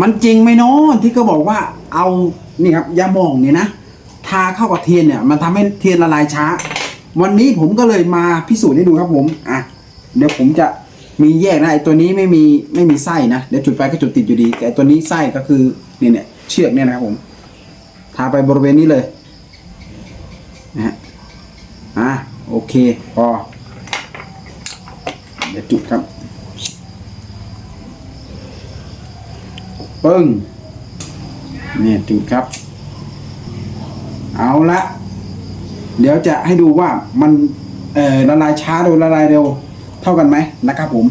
มันจริงไหมเนาะที่เขาบอกว่าเอานี่ครับยาหม่องเนี่ยนะทาเข้ากับเทียนเนี่ย มันทำให้เทียนละลายช้า วันนี้ผมก็เลยมาพิสูจน์ให้ดูครับผมอะเดี๋ยวผมจะมีแยกนะไอ้ตัวนี้ไม่มีไม่มีไส้นะเดี๋ยวจุดไฟก็จุดติดอยู่ดีแต่ตัวนี้ไส้ก็คือเนี่ยเนี่ยเชือกเนี่ยนะครับผม ทาไปบริเวณนี้เลยนะฮะอะโอเคพอเดี๋ยวจุดครับ ปึ้งเนี่ยจุดครับ เอาละ เดี๋ยวจะให้ดูว่ามันเอ่อละลายช้าหรือละลายเร็ว เท่ากันไหมนะครับผม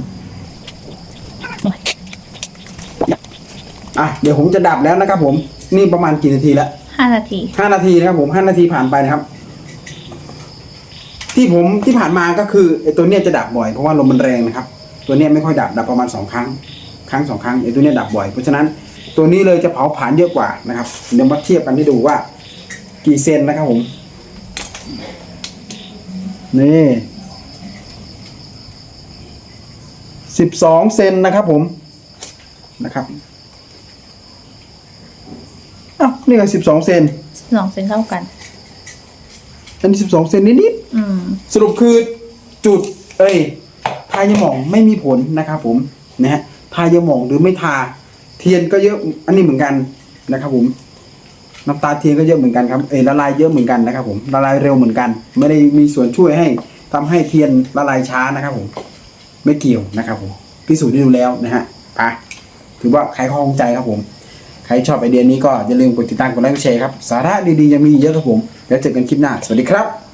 อะเดี๋ยวผมจะดับแล้วนะครับผม นี่ประมาณกี่นาทีแล้วห้านาทีห้านาทีนะครับผมห้านาทีผ่านไปนะครับ ที่ผมที่ผ่านมาก็คือไอ้ตัวเนี้ยจะดับบ่อยเพราะว่าลมมันแรงนะครับ ตัวเนี้ยไม่ค่อยดับดับประมาณสองครั้ง ครั้งสองครั้งไอ้ตัวเนี้ยดับบ่อย เพราะฉะนั้นตัวนี้เลยจะเผาผลาญเยอะกว่านะครับเดี๋ยวมาเทียบกันให้ดูว่า กี่เซนนะครับผม นี่สิบสองเซนนะครับผมนะครับอ้าวนี่ก็สิบสองเซนสองเซนเท่ากันอันนี้สิบสองเซนนิดอืมๆสรุปคือจุด เอ้ยทายาหมองไม่มีผลนะครับผมนะฮะ ทายาหมองหรือไม่ทา เทียนก็เยอะอันนี้เหมือนกันนะครับผมน้ำตาเทียนก็เยอะเหมือนกันครับเอละลายเยอะเหมือนกันนะครับผมละลายเร็วเหมือนกัน ไม่ได้มีส่วนช่วยให้ทำให้เทียนละลายช้านะครับผมไม่เกี่ยวนะครับผมพิสูจน์ได้ดูแล้วนะฮะไปถือว่าใครข้องใจครับผม ใครชอบไอเดียนี้ก็อย่าลืมกดติดตามกดไลค์กดแชร์ครับ สาระดีๆยังมีเยอะครับผม แล้วเจอกันคลิปหน้า สวัสดีครับ